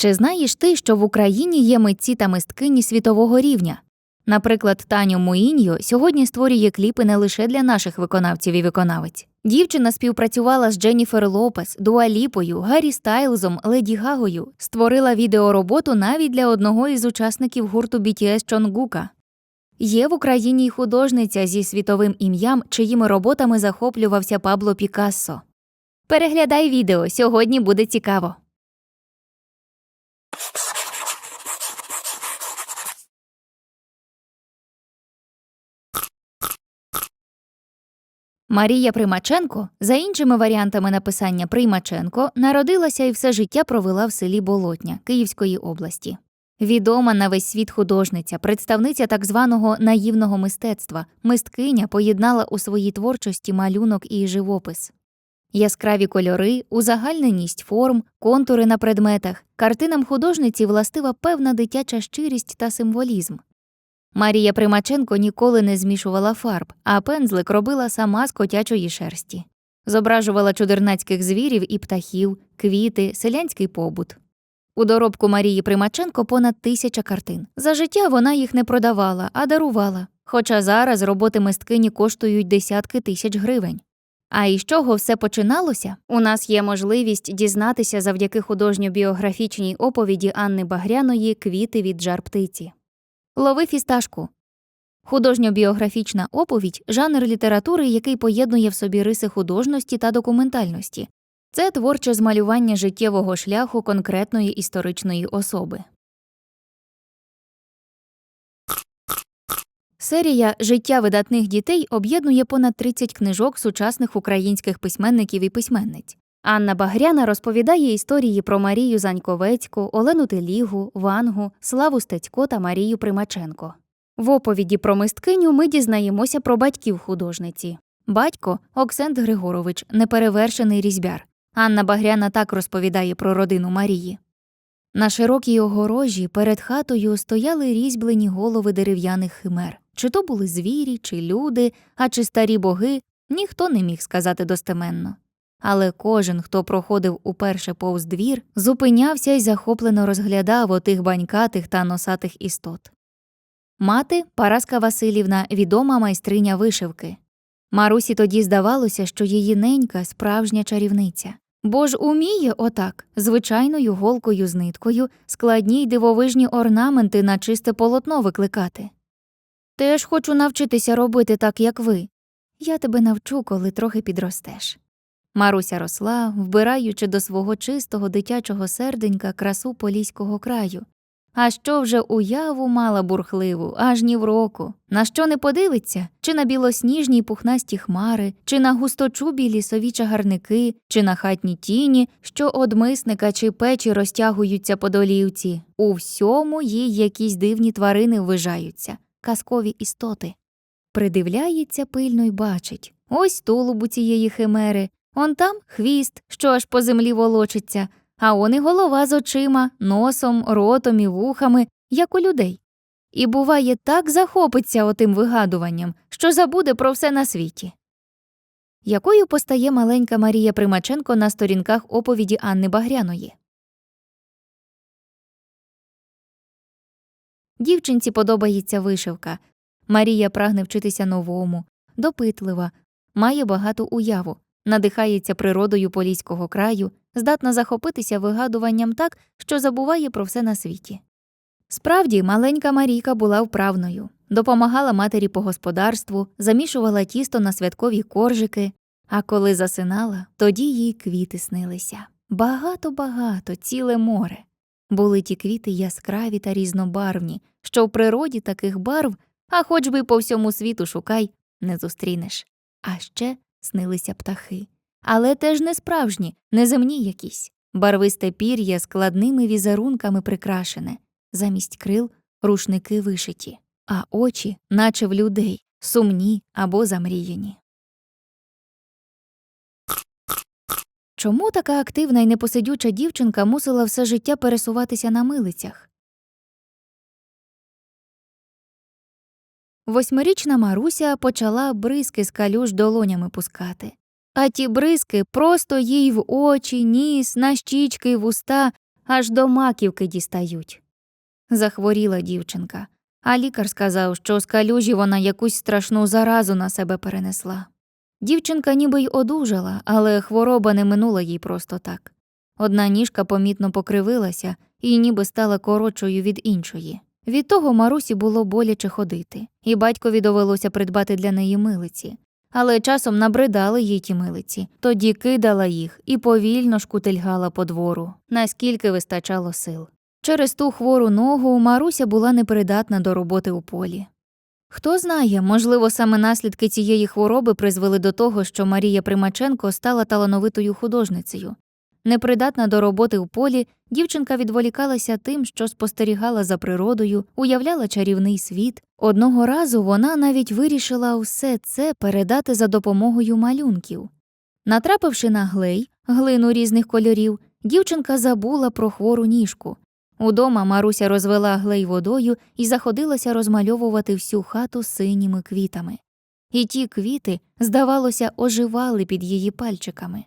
Чи знаєш ти, що в Україні є митці та мисткині світового рівня? Наприклад, Таню Муїньо сьогодні створює кліпи не лише для наших виконавців і виконавиць. Дівчина співпрацювала з Дженніфер Лопес, Дуаліпою, Гаррі Стайлзом, Леді Гагою, створила відеороботу навіть для одного із учасників гурту BTS Чонгука. Є в Україні й художниця зі світовим ім'ям, чиїми роботами захоплювався Пабло Пікассо. Переглядай відео, сьогодні буде цікаво. Марія Примаченко, за іншими варіантами написання Приймаченко, народилася і все життя провела в селі Болотня Київської області. Відома на весь світ художниця, представниця так званого наївного мистецтва, мисткиня поєднала у своїй творчості малюнок і живопис. Яскраві кольори, узагальненість форм, контури на предметах, картинам художниці властива певна дитяча щирість та символізм. Марія Примаченко ніколи не змішувала фарб, а пензлик робила сама з котячої шерсті. Зображувала чудернацьких звірів і птахів, квіти, селянський побут. У доробку Марії Примаченко понад тисяча картин. За життя вона їх не продавала, а дарувала. Хоча зараз роботи мисткині коштують десятки тисяч гривень. А із чого все починалося? У нас є можливість дізнатися завдяки художньо-біографічній оповіді Анни Багряної Квіти від жар птиці. Лови фісташку. Художньо-біографічна оповідь жанр літератури, який поєднує в собі риси художності та документальності. Це творче змалювання життєвого шляху конкретної історичної особи. Серія Життя видатних дітей об'єднує понад 30 книжок сучасних українських письменників і письменниць. Анна Багряна розповідає історії про Марію Заньковецьку, Олену Телігу, Вангу, Славу Стецько та Марію Примаченко. В оповіді про мисткиню ми дізнаємося про батьків художниці. Батько Оксент Григорович, неперевершений різьбяр. Анна Багряна так розповідає про родину Марії. На широкій огорожі перед хатою стояли різьблені голови дерев'яних химер. Чи то були звірі, чи люди, а чи старі боги, ніхто не міг сказати достеменно. Але кожен, хто проходив уперше повз двір, зупинявся й захоплено розглядав отих банькатих та носатих істот. Мати Параска Васильівна, відома майстриня вишивки. Марусі тоді здавалося, що її ненька справжня чарівниця. Бо ж уміє отак, звичайною голкою з ниткою, складні й дивовижні орнаменти на чисте полотно викликати. Теж хочу навчитися робити так, як ви. Я тебе навчу, коли трохи підростеш. Маруся росла, вбираючи до свого чистого дитячого серденька красу поліського краю. А що вже уяву мала бурхливу, аж ні в року. На що не подивиться, чи на білосніжні пухнасті хмари, чи на густочубі лісові чагарники, чи на хатні тіні, що од мисника чи печі розтягуються по долівці. У всьому їй якісь дивні тварини ввижаються, казкові істоти. Придивляється пильно й бачить ось тулуб у цієї химери, он там хвіст, що аж по землі волочиться, а он і голова з очима, носом, ротом і вухами, як у людей. І буває, так захопиться отим вигадуванням, що забуде про все на світі. Якою постає маленька Марія Примаченко на сторінках оповіді Анни Багряної? Дівчинці подобається вишивка. Марія прагне вчитися новому, допитлива, має багату уяву, надихається природою поліського краю, здатна захопитися вигадуванням так, що забуває про все на світі. Справді, маленька Марійка була вправною, допомагала матері по господарству, замішувала тісто на святкові коржики, а коли засинала, тоді їй квіти снилися. Багато багато, ціле море. Були ті квіти яскраві та різнобарвні, що в природі таких барв, а хоч би по всьому світу шукай, не зустрінеш. А ще снилися птахи. Але теж не справжні, неземні якісь. Барвисте пір'я складними візерунками прикрашене, замість крил рушники вишиті, а очі, наче в людей, сумні або замріяні. Чому така активна і непосидюча дівчинка мусила все життя пересуватися на милицях? Восьмирічна Маруся почала бризки з калюж долонями пускати. А ті бризки просто їй в очі, ніс, на щічки й вуста, аж до маківки дістають. Захворіла дівчинка, а лікар сказав, що з калюжі вона якусь страшну заразу на себе перенесла. Дівчинка ніби й одужала, але хвороба не минула їй просто так. Одна ніжка помітно покривилася і ніби стала коротшою від іншої. Від того Марусі було боляче ходити, і батькові довелося придбати для неї милиці. Але часом набридали їй ті милиці, тоді кидала їх і повільно шкутильгала по двору, наскільки вистачало сил. Через ту хвору ногу Маруся була непридатна до роботи у полі. Хто знає, можливо, саме наслідки цієї хвороби призвели до того, що Марія Примаченко стала талановитою художницею. Непридатна до роботи у полі, дівчинка відволікалася тим, що спостерігала за природою, уявляла чарівний світ. Одного разу вона навіть вирішила усе це передати за допомогою малюнків. Натрапивши на глей, глину різних кольорів, дівчинка забула про хвору ніжку. Удома Маруся розвела глей водою і заходилася розмальовувати всю хату синіми квітами. І ті квіти, здавалося, оживали під її пальчиками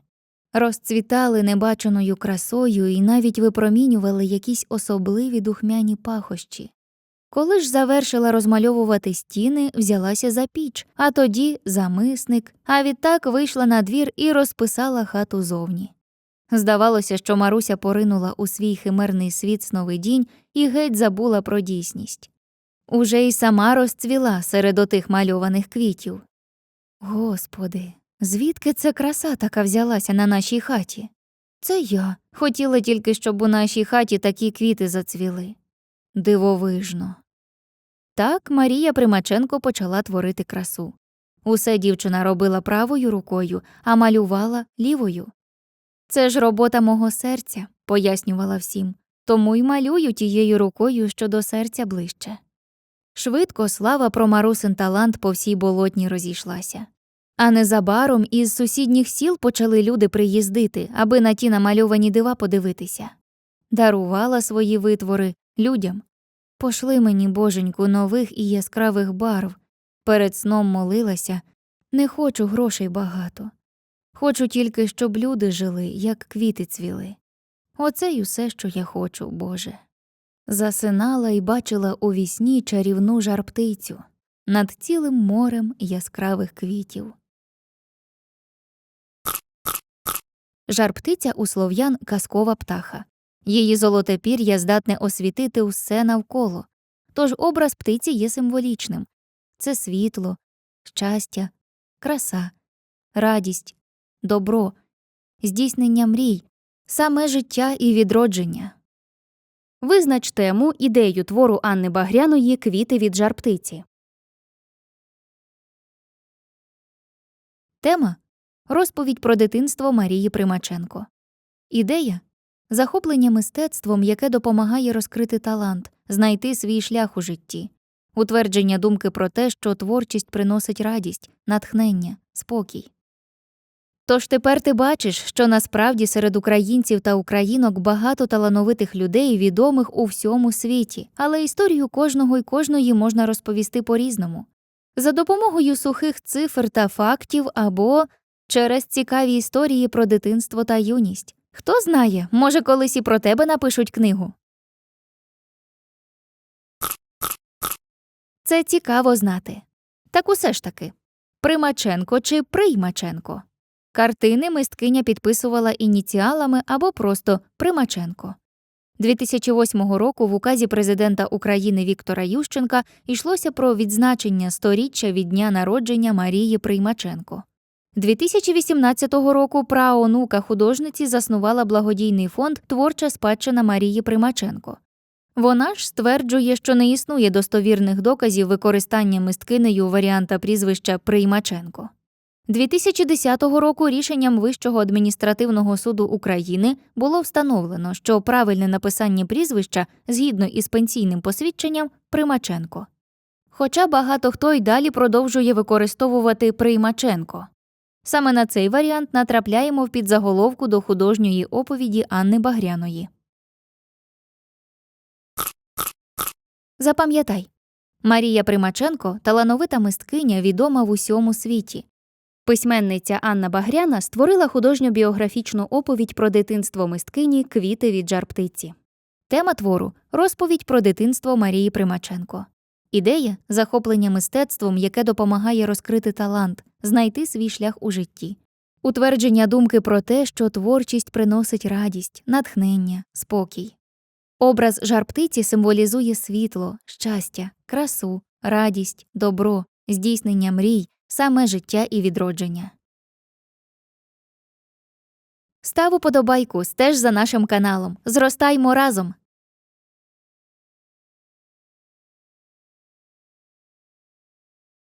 розцвітали небаченою красою і навіть випромінювали якісь особливі духмяні пахощі. Коли ж завершила розмальовувати стіни, взялася за піч, а тоді за мисник, а відтак вийшла на двір і розписала хату зовні. Здавалося, що Маруся поринула у свій химерний світ сновидінь і геть забула про дійсність. Уже й сама розцвіла серед отих мальованих квітів. Господи, Звідки це краса така взялася на нашій хаті? Це я. Хотіла тільки, щоб у нашій хаті такі квіти зацвіли. Дивовижно. Так Марія Примаченко почала творити красу. Усе дівчина робила правою рукою, а малювала лівою. Це ж робота мого серця, пояснювала всім, тому й малюю тією рукою, що до серця ближче. Швидко слава про Марусин талант по всій болотні розійшлася. А незабаром із сусідніх сіл почали люди приїздити, аби на ті намальовані дива подивитися. Дарувала свої витвори людям. Пошли мені, боженьку, нових і яскравих барв. Перед сном молилася не хочу грошей багато. Хочу тільки, щоб люди жили, як квіти цвіли. Оце й усе, що я хочу, Боже. Засинала і бачила у вісні чарівну жарптицю над цілим морем яскравих квітів. Жар-птиця у слов'ян казкова птаха. Її золоте пір'я здатне освітити усе навколо. Тож образ птиці є символічним це світло, щастя, краса, радість, добро, здійснення мрій, саме життя і відродження. Визнач тему ідею твору Анни Багряної Квіти від жар птиці. Тема Розповідь про дитинство Марії Примаченко. Ідея захоплення мистецтвом, яке допомагає розкрити талант, знайти свій шлях у житті, утвердження думки про те, що творчість приносить радість, натхнення, спокій. Тож тепер ти бачиш, що насправді серед українців та українок багато талановитих людей, відомих у всьому світі, але історію кожного і кожної можна розповісти по різному. За допомогою сухих цифр та фактів або через цікаві історії про дитинство та юність. Хто знає, може, колись і про тебе напишуть книгу. Це цікаво знати. Так усе ж таки Примаченко чи Приймаченко. Картини мисткиня підписувала ініціалами або просто Примаченко. 2008 року в указі президента України Віктора Ющенка йшлося про відзначення сторіччя від дня народження Марії Приймаченко. 2018 року праонука художниці заснувала благодійний фонд Творча спадщина Марії Примаченко. Вона ж стверджує, що не існує достовірних доказів використання мисткинею варіанта прізвища Приймаченко. 2010 року рішенням Вищого адміністративного суду України було встановлено, що правильне написання прізвища згідно із пенсійним посвідченням Примаченко. Хоча багато хто й далі продовжує використовувати Приймаченко. Саме на цей варіант натрапляємо в підзаголовку до художньої оповіді Анни Багряної. Запам'ятай Марія Примаченко талановита мисткиня, відома в усьому світі. Письменниця Анна Багряна створила художньо-біографічну оповідь про дитинство мисткині Квіти від жар-птиці. Тема твору розповідь про дитинство Марії Примаченко. Ідея захоплення мистецтвом, яке допомагає розкрити талант, знайти свій шлях у житті. Утвердження думки про те, що творчість приносить радість, натхнення, спокій. Образ жар-птиці символізує світло, щастя, красу, радість, добро, здійснення мрій, саме життя і відродження. Став уподобайку, стеж за нашим каналом. Зростаймо разом!